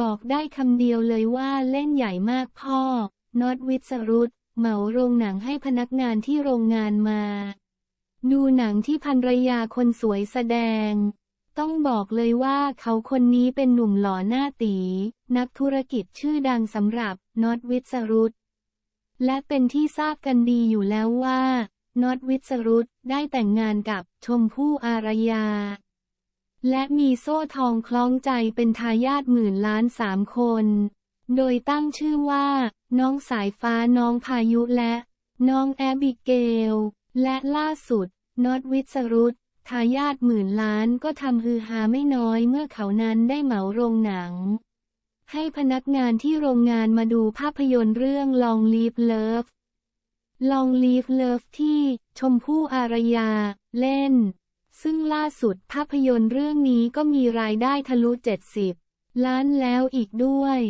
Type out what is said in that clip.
บอกได้คำเดียวเลยว่าเล่นใหญ่มากพ่อ น็อตวิสรุตเหมาโรงหนังให้พนักงานที่โรงงานมา ดูหนังที่ภรรยาคนสวยแสดง ต้องบอกเลยว่าเขาคนนี้เป็นหนุ่มหล่อหน้าตี นักธุรกิจชื่อดังสำหรับน็อตวิสรุตและเป็นที่ทราบกันดีอยู่แล้วว่าน็อตวิสรุตได้แต่งงานกับชมพู่อารยา และมีโซ่ทองคล้องใจเป็นทายาทหมื่นล้านสามคน โดยตั้งชื่อว่า น้องสายฟ้าน้องพายุและ น้องแอบิเกล และล่าสุดน็อตวิสรุตทายาทหมื่นล้านก็ทำฮือฮาไม่น้อยเมื่อเขานั้นได้เหมาโรงหนัง ให้พนักงานที่โรงงานมาดูภาพยนตร์เรื่อง Long Live Love Long Live Love ที่ชมพู่อารยา เล่น ซึ่งล่าสุดภาพยนตร์เรื่องนี้ก็มีรายได้ทะลุ 70 ล้านแล้วอีกด้วย